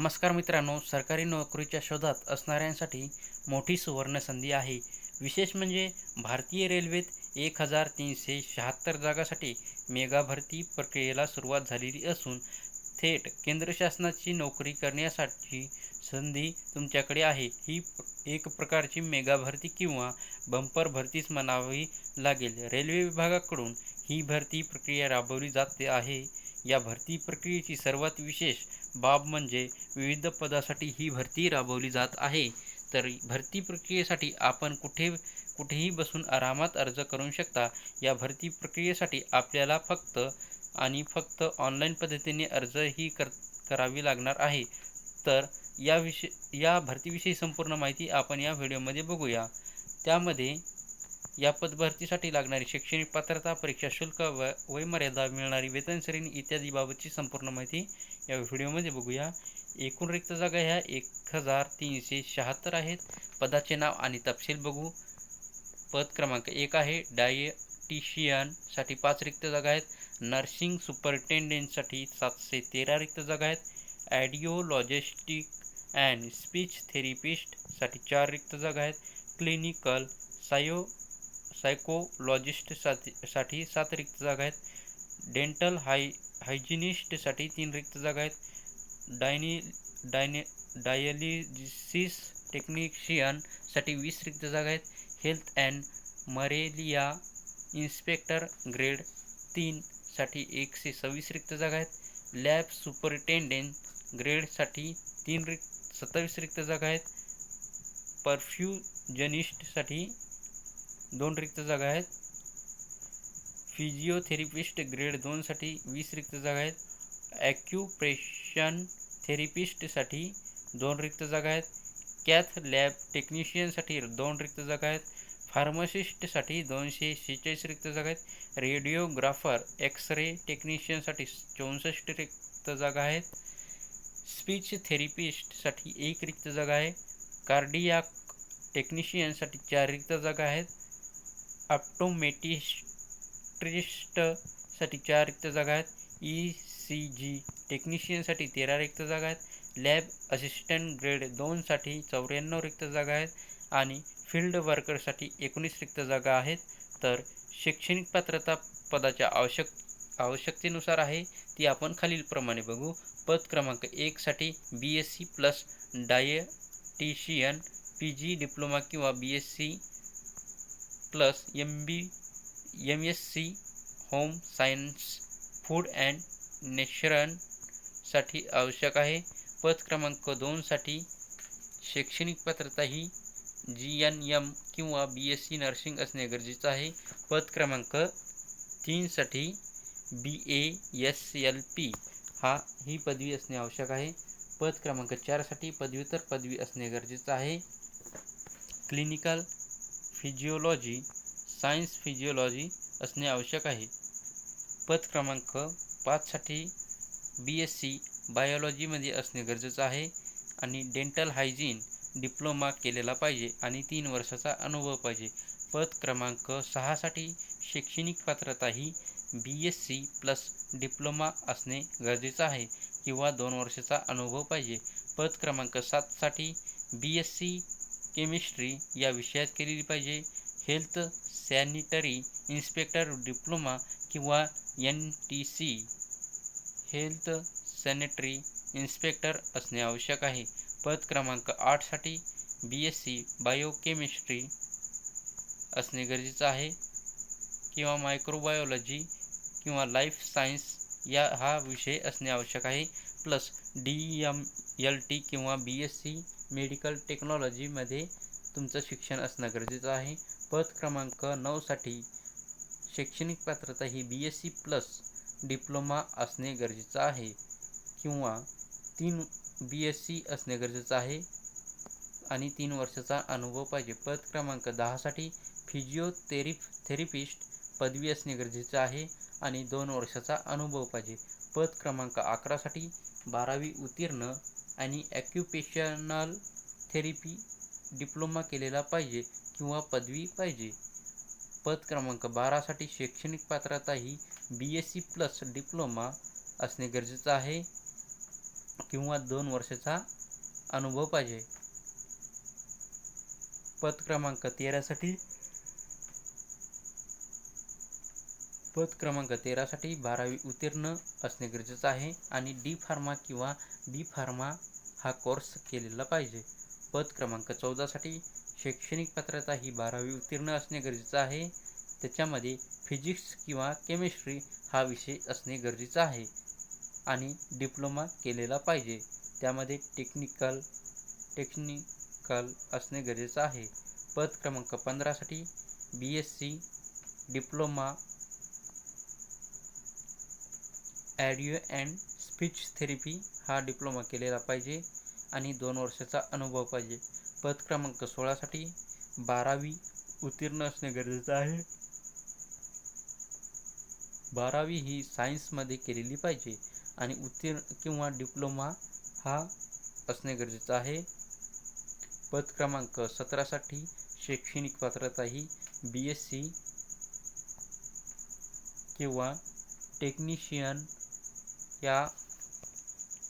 नमस्कार मित्रांनो सरकारी नोकरीच्या शोधात असणाऱ्यांसाठी मोठी सुवर्णसंधी आहे. विशेष म्हणजे भारतीय रेल्वेत एक हजार तीनशे शहात्तर जागासाठी मेगा भरती प्रक्रियेला सुरुवात झालेली असून थेट केंद्र शासनाची नोकरी करण्यासाठी संधी तुमच्याकडे आहे. ही एक प्रकारची मेगा भरती किंवा बंपर भरतीच म्हणावी लागेल. रेल्वे विभागाकडून ही भरती प्रक्रिया राबवली जाते आहे. या भरती प्रक्रियेची सर्वात विशेष बाब म्हणजे विविध पदासाठी ही भरती राबवली जात आहे. तर भरती प्रक्रियेसाठी आपण कुठे कुठेही बसून आरामात अर्ज करू शकता. या भरती प्रक्रियेसाठी आपल्याला फक्त आणि फक्त ऑनलाईन पद्धतीने अर्जही कर करावी लागणार आहे. तर या विषय या भरतीविषयी संपूर्ण माहिती आपण या व्हिडिओमध्ये बघूया. त्यामध्ये या पदभरतीसाठी लागणारी शैक्षणिक पात्रता परीक्षा शुल्क व वयमर्यादा मिळणारी वेतन श्रेणी इत्यादी बाबतची संपूर्ण माहिती या व्हिडिओमध्ये बघूया. एकूण रिक्त जागा ह्या एक हजार तीनशे शहात्तर आहेत. पदाचे नाव आणि तपशील बघू. पद क्रमांक एक आहे डायटिशियनसाठी पाच रिक्त जागा आहेत. नर्सिंग सुपरिटेंडेंटसाठी सातशे तेरा रिक्त जागा आहेत. ॲडिओलॉजिस्टिक अँड स्पीच थेरिपिस्टसाठी चार रिक्त जागा आहेत. क्लिनिकल सायो सायकोलॉजिस्टसाठी साठी सात रिक्त जागा आहेत. डेंटल हाय हायजिनिस्टसाठी तीन रिक्त जागा आहेत. डायनी डायने डायलिसिस टेक्निशियनसाठी वीस रिक्त जागा आहेत. Health and malaria inspector grade तीनसाठी एकशे सव्वीस रिक्त जागा आहेत. लॅब सुपरिटेंडेंट ग्रेडसाठी तीन रिक्त सत्तावीस रिक्त जागा आहेत. परफ्युजनिस्टसाठी दोन रिक्त जागा आहेत. फिजिओथेरपिस्ट ग्रेड दोनसाठी वीस रिक्त जागा है आहेत ॲक्युप्रेशन थेरपिस्टसाठी दोन रिक्त जागा आहेत. कॅथ लॅब टेक्निशियनसाठी दोन रिक्त जागा है आहेत फार्मासिस्टसाठी दोनशे शेहेचाळीस रिक्त जागा आहेत. रेडिओग्राफर एक्स रे टेक्निशियनसाठी चौसष्ट रिक्त जागा आहेत. स्पीच थेरपिस्टसाठी एक रिक्त जागा आहे. कार्डियाक टेक्निशियनसाठी चार रिक्त जागा आहेत. ऑप्टोमेटिस्ट्रिस्टसाठी चार रिक्त जागा आहेत. ई सी जी टेक्निशियनसाठी तेरा रिक्त जागा आहेत. लॅब असिस्टंट ग्रेड दोनसाठी चौऱ्याण्णव रिक्त जागा आहेत. आणि फील्ड वर्करसाठी एकोणीस रिक्त जागा आहेत. तर शैक्षणिक पात्रता पदाच्या आवश्यक आवश्यकतेनुसार आहे. ती आपण खालीलप्रमाणे बघू. पद क्रमांक एकसाठी B S C plus dietitian P G diploma किंवा B S C plus M B M S C home science food and नेचरनसाठी आवश्यक आहे. पद क्रमांक दोनसाठी शैक्षणिक पात्रता ही जी एन एम किंवा बी एस सी नर्सिंग असणे गरजेचं आहे. पद क्रमांक तीनसाठी B A S L P हा ही पदवी असणे आवश्यक आहे. पद क्रमांक चारसाठी पदव्युत्तर पदवी असणे गरजेचं आहे. क्लिनिकल फिजिओलॉजी सायन्स फिजिओलॉजी असणे आवश्यक आहे. पद क्रमांक पाचसाठी बी एस सी बायोलॉजीमध्ये असणे गरजेचं आहे आणि डेंटल हायजीन डिप्लोमा केलेला पाहिजे आणि तीन वर्षाचा अनुभव पाहिजे. पद क्रमांक सहासाठी शैक्षणिक पात्रता ही B S C plus diploma असणे गरजेचं आहे किंवा दोन वर्षाचा अनुभव पाहिजे. पद क्रमांक सातसाठी बी एस सी केमिस्ट्री या विषयात केलेली पाहिजे. हेल्थ सॅनिटरी इन्स्पेक्टर डिप्लोमा किंवा N T C. Health sanitary inspector असणे आवश्यक आहे. पद क्रमांक आठसाठी बी एस सी बायोकेमिस्ट्री असणे गरजेचं आहे. किंवा मायक्रोबायोलॉजी किंवा लाईफ सायन्स या हा विषय असणे आवश्यक आहे. Plus D M L T किंवा बी एस सी मेडिकल टेक्नॉलॉजीमध्ये तुमचं शिक्षण असणं गरजेचं आहे. पद क्रमांक नऊसाठी शैक्षणिक पात्रता ही B S C plus diploma असणे गरजेचं आहे किंवा तीन बी एस सी असणे गरजेचं आहे आणि तीन वर्षाचा अनुभव पाहिजे. पद क्रमांक दहासाठी फिजिओथेरिफ थेरपिस्ट पदवी असणे गरजेचं आहे आणि दोन वर्षाचा अनुभव पाहिजे. पद क्रमांक अकरासाठी बारावी उत्तीर्ण आणि ॲक्युपेशनल थेरपी डिप्लोमा केलेला पाहिजे किंवा पदवी पाहिजे. पद क्रमांक बारासाठी शैक्षणिक पात्रता ही B S C plus diploma असणे गरजेचं आहे किंवा दोन वर्षाचा अनुभव पाहिजे. पद क्रमांक तेरासाठी पद क्रमांक तेरासाठी बारावी उत्तीर्ण असणे गरजेचं आहे आणि डी फार्मा किंवा बी फार्मा हा कोर्स केलेला पाहिजे. पद क्रमांक चौदासाठी शैक्षणिक पात्रता ही बारावी उत्तीर्ण असणे गरजेचं आहे. त्याच्यामध्ये फिजिक्स किंवा केमिस्ट्री हा विषय असणे गरजेचं आहे आणि डिप्लोमा केलेला पाहिजे. त्यामध्ये टेक्निकल टेक्निकल असणे गरजेचं आहे. पद क्रमांक पंधरासाठी B S C diploma audio and speech therapy हा डिप्लोमा केलेला पाहिजे आणि दोन वर्षाचा अनुभव पाहिजे. पद क्रमांक सोळासाठी बारावी उत्तीर्ण असणे गरजेचं आहे. बारावी ही सायन्समध्ये केलेली पाहिजे आणि उत्तीर्ण किंवा डिप्लोमा हा असणे गरजेचं आहे. पद क्रमांक सतरासाठी शैक्षणिक पात्रता ही बी एस सी किंवा टेक्निशियन या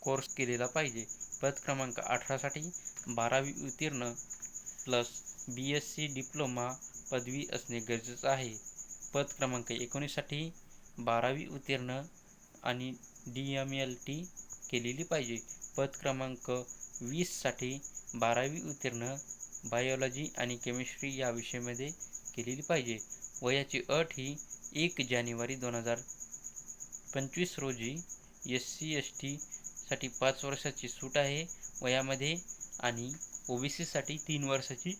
कोर्स केलेला पाहिजे. पद क्रमांक अठरासाठी बारावी उत्तीर्ण plus B S C diploma पदवी असणे गरजेचं आहे. पद क्रमांक एकोणीससाठी बारावी उत्तीर्ण आणि डी एम एल टी केलेली पाहिजे. पद क्रमांक वीससाठी बारावी उत्तीर्ण बायोलॉजी आणि केमिस्ट्री या विषयामध्ये केलेली पाहिजे. वयाची अट ही एक जानेवारी दोन हजार पंचवीस रोजी एस सी एस टीसाठी पाच वर्षाची सूट आहे. वयामध्ये आणि ओ बी सीसाठी तीन वर्षाची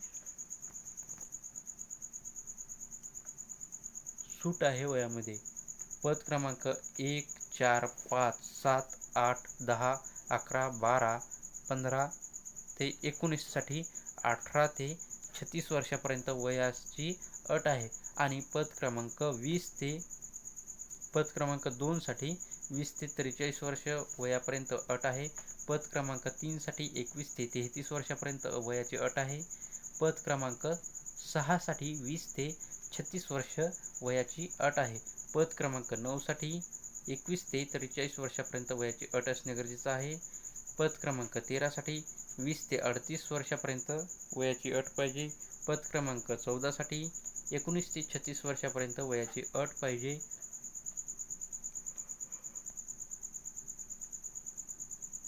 सूट आहे वयामध्ये. पद क्रमांक एक चार पाच सात आठ दहा अकरा बारा पंधरा ते एकोणीससाठी अठरा ते छत्तीस वर्षापर्यंत वयाची अट आहे. आणि पद क्रमांक वीस ते पद क्रमांक दोनसाठी वीस ते त्रेचाळीस वर्ष वयापर्यंत अट आहे. पद क्रमांक तीनसाठी एकवीस ते तेहतीस वर्षापर्यंत वयाची अट आहे. पद क्रमांक सहासाठी वीस ते छत्तीस वर्ष वयाची अट आहे. पद क्रमांक नऊसाठी एकवीस ते त्रेचाळीस वर्षापर्यंत वयाची अट असणे गरजेचं आहे. पद क्रमांक तेरासाठी वीस ते अडतीस वर्षापर्यंत वयाची अट पाहिजे. पद क्रमांक चौदासाठी एकोणीस ते छत्तीस वर्षापर्यंत वयाची अट पाहिजे.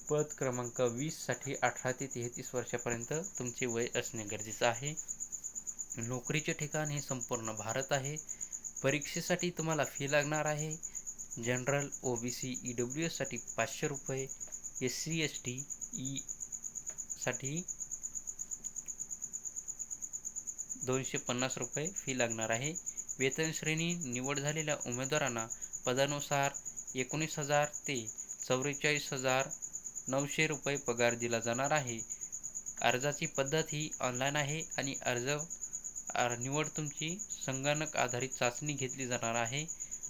पद क्रमांक वीससाठी अठरा ते तेहतीस वर्षापर्यंत तुमचे वय असणे गरजेचं आहे. नोकरीचे ठिकाण हे संपूर्ण भारत आहे. परीक्षेसाठी तुम्हाला फी लागणार आहे. General O B C E W एससाठी पाचशे रुपये. S C S T E साठी दोनशे पन्नास रुपये फी लागणार आहे. वेतन श्रेणी निवड झालेल्या उमेदवारांना पदानुसार एकोणीस हजार ते चौवेचाळीस हजार नऊशे रुपये पगार दिला जाणार आहे. अर्जाची पद्धत ही ऑनलाईन आहे आणि अर्ज निवड तुमची संगणक आधारित चाचणी घेतली जाणार आहे.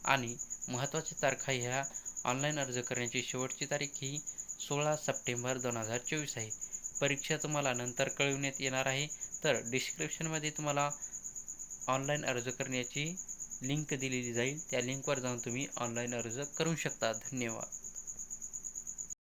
आणि महत्त्वाच्या तारखा ह्या ऑनलाईन अर्ज करण्याची शेवटची तारीख ही सोळा सप्टेंबर दोन हजार चोवीस आहे. परीक्षा तुम्हाला नंतर कळविण्यात येणार आहे. तर डिस्क्रिप्शनमध्ये तुम्हाला ऑनलाईन अर्ज करण्याची लिंक दिलेली जाईल. त्या लिंकवर जाऊन तुम्ही ऑनलाईन अर्ज करू शकता. धन्यवाद.